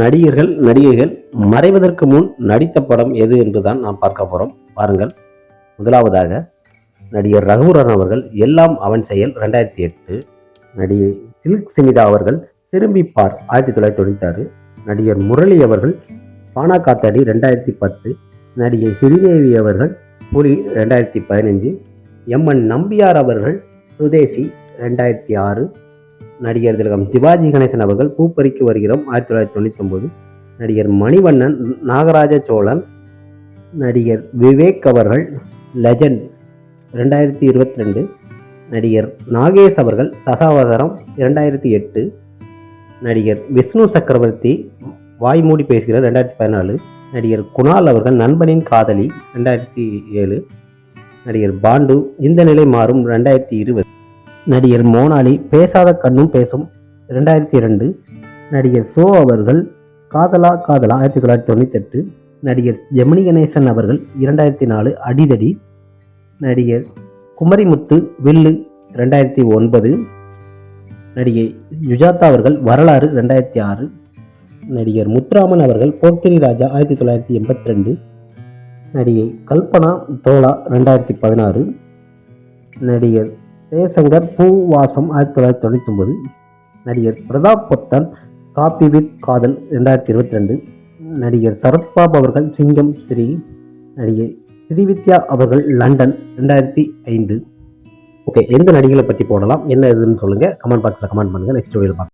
நடிகர்கள் நடிகைகள் மறைவதற்கு முன் நடித்த படம் எது என்றுதான் நாம் பார்க்க போகிறோம் பாருங்கள். முதலாவதாக நடிகர் ரகுவரன் அவர்கள் எல்லாம் அவன் செயல் ரெண்டாயிரத்தி எட்டு நடிகை சில்க் சிமிதா அவர்கள் திரும்பி பார் ஆயிரத்தி தொள்ளாயிரத்தி தொண்ணூத்தாறு. நடிகர் முரளி அவர்கள் பானா காத்தாடி ரெண்டாயிரத்தி பத்து. நடிகை ஸ்ரீதேவி அவர்கள் புலி ரெண்டாயிரத்தி பதினஞ்சு எம் என் நம்பியார் அவர்கள் சுதேசி ரெண்டாயிரத்தி ஆறு. நடிகர் திலகம் சிவாஜி கணேசன் அவர்கள் பூப்பறிக்கு வருகிறோம் ஆயிரத்தி தொள்ளாயிரத்தி தொண்ணூற்றி ஒம்பது நடிகர் மணிவண்ணன் நாகராஜ சோழன் நடிகர் விவேக் அவர்கள் லெஜண்ட் ரெண்டாயிரத்தி இருபத்தி ரெண்டு நடிகர் நாகேஷ் அவர்கள் சகாவதாரம் இரண்டாயிரத்தி எட்டு. நடிகர் விஷ்ணு சக்கரவர்த்தி வாய்மூடி பேசுகிறார் ரெண்டாயிரத்தி பதினாலு. நடிகர் குணால் அவர்கள் நண்பனின் காதலி ரெண்டாயிரத்தி ஏழு. நடிகர் பாண்டு இந்த நிலை மாறும் ரெண்டாயிரத்தி இருபது. நடிகர் மோனாலி பேசாத கண்ணும் பேசும் ரெண்டாயிரத்தி இரண்டு நடிகர் சோ அவர்கள் காதலா காதலா ஆயிரத்தி தொள்ளாயிரத்தி தொண்ணூத்தெட்டு நடிகர் ஜெமினி கணேசன் அவர்கள் இரண்டாயிரத்தி நாலு அடிதடி நடிகர் குமரிமுத்து வில்லு ரெண்டாயிரத்தி ஒன்பது நடிகை சுஜாதா அவர்கள் வரலாறு ரெண்டாயிரத்தி ஆறு நடிகர் முத்துராமன் அவர்கள் போக்கிரி ராஜா ஆயிரத்தி தொள்ளாயிரத்தி எண்பத்தி ரெண்டு நடிகை கல்பனா தோலா ரெண்டாயிரத்தி பதினாறு நடிகர் ஜெயசங்கர் பூவாசம் ஆயிரத்தி தொள்ளாயிரத்தி தொண்ணூற்றி ஒன்பது நடிகர் பிரதாப் பொத்தன் காப்பி வித் காதல் ரெண்டாயிரத்தி இருபத்தி ரெண்டு நடிகர் சரத்பாபு அவர்கள் சிங்கம் ஸ்ரீ நடிகை ஸ்ரீவித்யா அவர்கள் லண்டன் ரெண்டாயிரத்தி ஐந்து. ஓகே எந்த நடிகளை பற்றி போடலாம் என்ன இதுன்னு சொல்லுங்கள் கமெண்ட் பாக்ஸில் கமெண்ட் பண்ணுங்கள் நெக்ஸ்ட் வீடியோ பார்க்கலாம்